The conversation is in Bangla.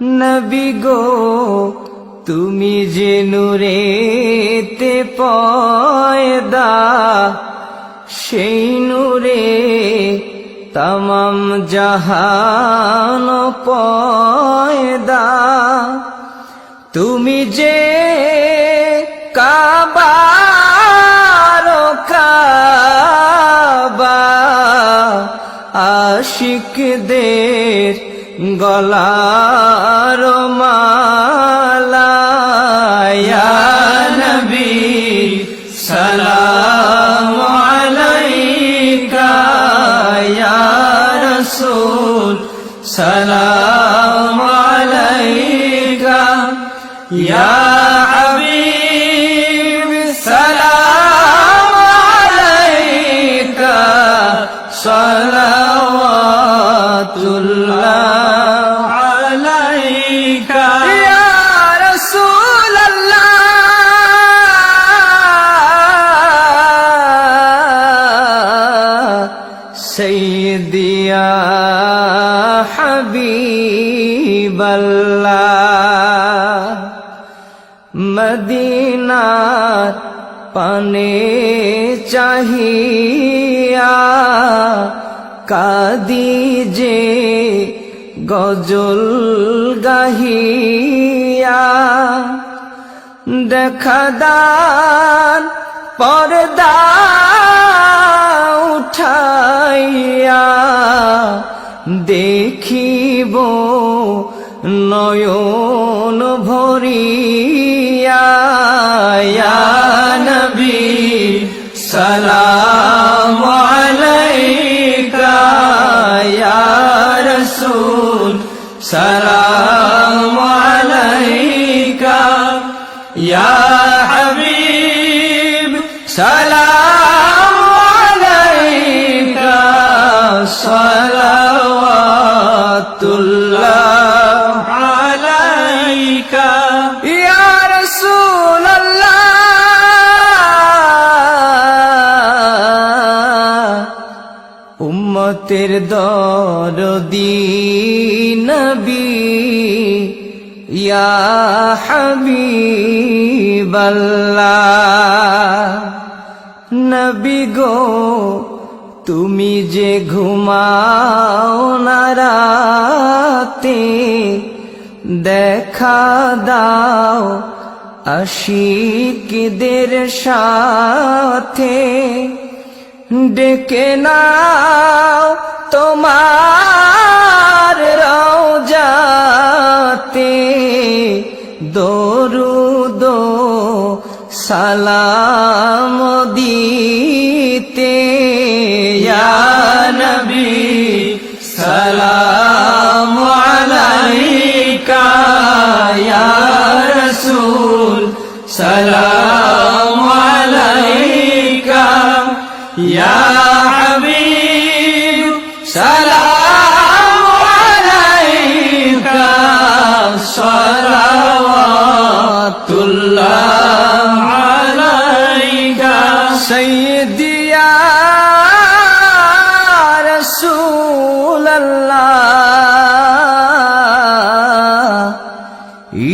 নবী গো, তুমি যে নূরেতে পয়দা, সেই নূরে তমাম জাহান পয়দা। তুমি যে কাবার কাবা আশিকদের গলার মালা ইয়া নবী সালাম আলাইকা ইয়া রাসূল সালাম আলাইকা ইয়া ইয়া হাবিবাল্লাহ মদিনার পানে চাহিয়া কাদি যে গজল গাহিয়া। দেখাদান পর্দা উঠাইয়া দেখিব নয়ন ভরিয়া উম্মতের দরদি নবী, ইয়া হাবিবাল্লাহ। নবী গো, তুমি যে ঘুমাও না রাতে, দেখা দাও আশিকদের সাথে। ডেকে নাও তোমার রওজাতে। দরুদ সালাম দিতে। নবী সালাম আলাইকা। ইয়া রাসূল সালাম Salam.